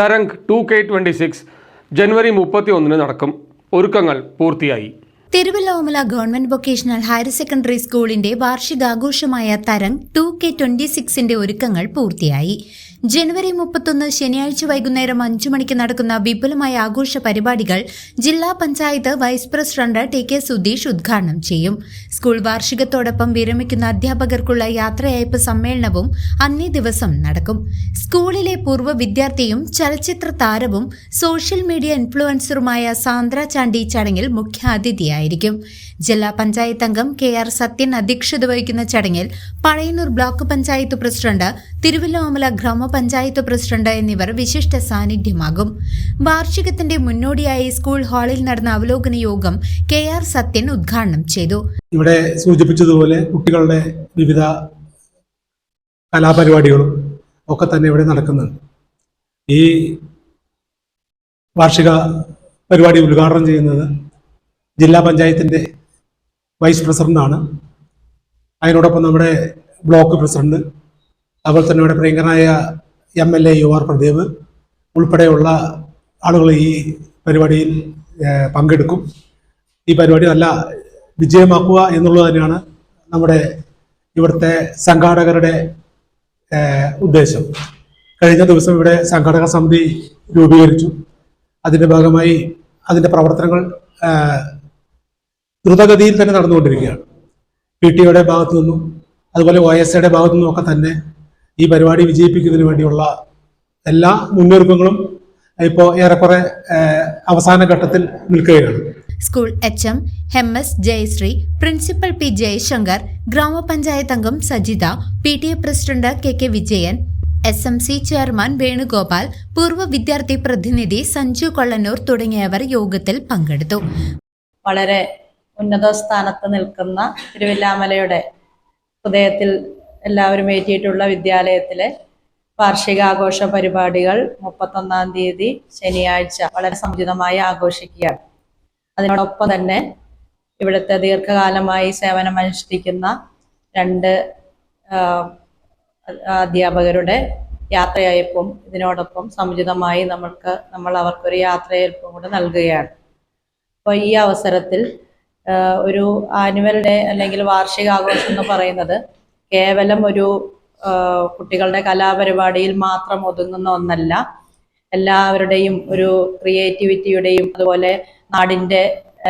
Tarang two K twenty six ജനുവരി മുപ്പത്തി ഒന്നിന് നടക്കും. ഒരുക്കങ്ങൾ പൂർത്തിയായി. Thiruvilwamala government vocational higher secondary സ്കൂളിന്റെ വാർഷികാഘോഷമായ തരംഗ് ടു കെ ട്വന്റി സിക്സിന്റെ ഒരുക്കങ്ങൾ പൂർത്തിയായി. ജനുവരി മുപ്പത്തൊന്ന് ശനിയാഴ്ച വൈകുന്നേരം അഞ്ചു മണിക്ക് നടക്കുന്ന വിപുലമായ ആഘോഷ പരിപാടികൾ ജില്ലാ panchayat vice president T K Sudheesh ഉദ്ഘാടനം ചെയ്യും. സ്കൂൾ വാർഷികത്തോടൊപ്പം വിരമിക്കുന്ന അധ്യാപകർക്കുള്ള യാത്രയയപ്പ് സമ്മേളനവും അന്നേ ദിവസം നടക്കും. സ്കൂളിലെ പൂർവ വിദ്യാർത്ഥിയും ചലച്ചിത്ര താരവും സോഷ്യൽ മീഡിയ ഇൻഫ്ലുവൻസറുമായ സാന്ദ്ര ചാണ്ടി ചടങ്ങിൽ മുഖ്യാതിഥിയായിരിക്കും ജില്ലാ പഞ്ചായത്ത് അംഗം കെ ആർ സത്യൻ അധ്യക്ഷത വഹിക്കുന്ന ചടങ്ങിൽ Pazhayannur block panchayat president Thiruvilwamala gramapanchayat president എന്നിവർ വിശിഷ്ട സാന്നിധ്യമാകും. വാർഷികത്തിന്റെ മുന്നോടിയായി സ്കൂൾ ഹാളിൽ നടന്ന അവലോകന യോഗം കെ ആർ സത്യൻ ഉദ്ഘാടനം ചെയ്തു. ഇവിടെ സൂചിപ്പിച്ചതുപോലെ കുട്ടികളുടെ വിവിധ കലാപരിപാടികളും ഒക്കെ തന്നെ ഇവിടെ നടക്കുന്നുണ്ട്. ഈ വാർഷിക പരിപാടി ഉദ്ഘാടനം ചെയ്യുന്നത് ജില്ലാ പഞ്ചായത്തിന്റെ വൈസ് പ്രസിഡന്റാണ്. അതിനോടൊപ്പം നമ്മുടെ ബ്ലോക്ക് പ്രസിഡന്റ് അതുപോലെ തന്നെ ഇവിടെ പ്രിയങ്കരനായ M L A U R Pradeep ഉൾപ്പെടെയുള്ള ആളുകൾ ഈ പരിപാടിയിൽ പങ്കെടുക്കും. ഈ പരിപാടി നല്ല വിജയമാക്കുക എന്നുള്ളത് തന്നെയാണ് നമ്മുടെ ഇവിടുത്തെ സംഘാടകരുടെ ഉദ്ദേശം. കഴിഞ്ഞ ദിവസം ഇവിടെ സംഘാടക സമിതി രൂപീകരിച്ചു. അതിന്റെ ഭാഗമായി അതിന്റെ പ്രവർത്തനങ്ങൾ ദ്രുതഗതിയിൽ തന്നെ നടന്നുകൊണ്ടിരിക്കുകയാണ്. പി ടി ഒയുടെ ഭാഗത്തു നിന്നും അതുപോലെ ഒ എസ് എയുടെ ഭാഗത്തു നിന്നും ഒക്കെ തന്നെ ഈ പരിപാടി വിജയിപ്പിക്കുന്നതിന് വേണ്ടിയുള്ള എല്ലാ മുന്നൊരുക്കങ്ങളും ഇപ്പോൾ ഏറെക്കുറെ അവസാന ഘട്ടത്തിൽ നിൽക്കുകയാണ്. School H M M S Jayasree principal P Jayashankar gramapanchayat അംഗം Sajitha P T A president K K Vijayan S M C chairman Venugopal പൂർവ വിദ്യാർത്ഥി പ്രതിനിധി സഞ്ജു കൊള്ളന്നൂർ തുടങ്ങിയവർ യോഗത്തിൽ പങ്കെടുത്തു. വളരെ ഉന്നത സ്ഥാനത്ത് നിൽക്കുന്ന തിരുവില്ലാമലയുടെ ഹൃദയത്തിൽ എല്ലാവരും ഏറ്റിയിട്ടുള്ള വിദ്യാലയത്തിലെ വാർഷികാഘോഷ പരിപാടികൾ മുപ്പത്തൊന്നാം തീയതി ശനിയാഴ്ച വളരെ സമുചിതമായി ആഘോഷിക്കുകയാണ്. അതിനോടൊപ്പം തന്നെ ഇവിടുത്തെ ദീർഘകാലമായി സേവനമനുഷ്ഠിക്കുന്ന രണ്ട് അധ്യാപകരുടെ യാത്രയയപ്പും ഇതിനോടൊപ്പം സമുചിതമായി നമ്മൾക്ക് നമ്മൾ അവർക്കൊരു യാത്രയയപ്പും കൂടെ നൽകുകയാണ്. അപ്പോൾ ഈ അവസരത്തിൽ ഒരു ആനുവൽ ഡേ അല്ലെങ്കിൽ വാർഷികാഘോഷം എന്ന് പറയുന്നത് കേവലം ഒരു കുട്ടികളുടെ കലാപരിപാടിയിൽ മാത്രം ഒതുങ്ങുന്ന ഒന്നല്ല. എല്ലാവരുടെയും ഒരു ക്രിയേറ്റിവിറ്റിയുടെയും അതുപോലെ നാടിന്റെ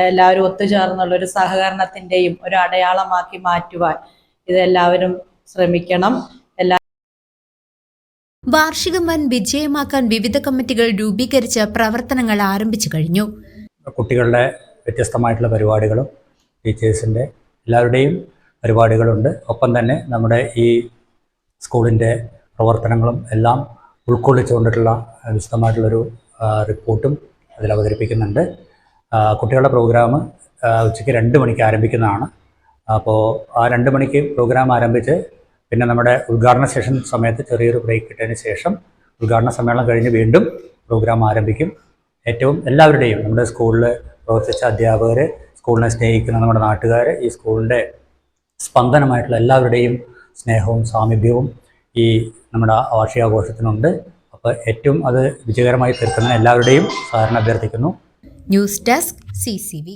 എല്ലാവരും ഒത്തുചേർന്നുള്ള ഒരു സഹകരണത്തിന്റെയും ഒരു അടയാളമാക്കി മാറ്റുവാൻ ഇതെല്ലാവരും ശ്രമിക്കണം. എല്ലാ വാർഷികം വൻ വിജയമാക്കാൻ വിവിധ കമ്മിറ്റികൾ രൂപീകരിച്ച് പ്രവർത്തനങ്ങൾ ആരംഭിച്ചു കഴിഞ്ഞു. കുട്ടികളുടെ വ്യത്യസ്തമായിട്ടുള്ള പരിപാടികളും ടീച്ചേഴ്സിന്റെ എല്ലാവരുടെയും പരിപാടികളുണ്ട്. ഒപ്പം തന്നെ നമ്മുടെ ഈ സ്കൂളിന്റെ പ്രവർത്തനങ്ങളും എല്ലാം ഉൾക്കൊള്ളിച്ചുകൊണ്ടിട്ടുള്ള വിശദമായിട്ടുള്ളൊരു റിപ്പോർട്ടും അതിൽ അവതരിപ്പിക്കുന്നുണ്ട്. കുട്ടികളുടെ പ്രോഗ്രാം ഉച്ചയ്ക്ക് രണ്ട് മണിക്ക് ആരംഭിക്കുന്നതാണ്. അപ്പോൾ ആ രണ്ട് മണിക്ക് പ്രോഗ്രാം ആരംഭിച്ച് പിന്നെ നമ്മുടെ ഉദ്ഘാടന സെഷൻ സമയത്ത് ചെറിയൊരു ബ്രേക്ക് ഇട്ടതിന് ശേഷം ഉദ്ഘാടന സമ്മേളനം കഴിഞ്ഞ് വീണ്ടും പ്രോഗ്രാം ആരംഭിക്കും. ഏറ്റവും എല്ലാവരുടെയും നമ്മുടെ സ്കൂളിൽ പ്രവർത്തിച്ച അധ്യാപകർ സ്കൂളിനെ സ്നേഹിക്കുന്ന നമ്മുടെ നാട്ടുകാർ ഈ സ്കൂളിന്റെ സ്പന്ദനമായിട്ടുള്ള എല്ലാവരുടെയും സ്നേഹവും സാമീപ്യവും ഈ നമ്മുടെ വാർഷികാഘോഷത്തിനുണ്ട്. അപ്പോൾ ഏറ്റവും അത് വിജയകരമായി തീർക്കുന്നതിന് എല്ലാവരുടെയും സഹകരണം അഭ്യർത്ഥിക്കുന്നു. News desk C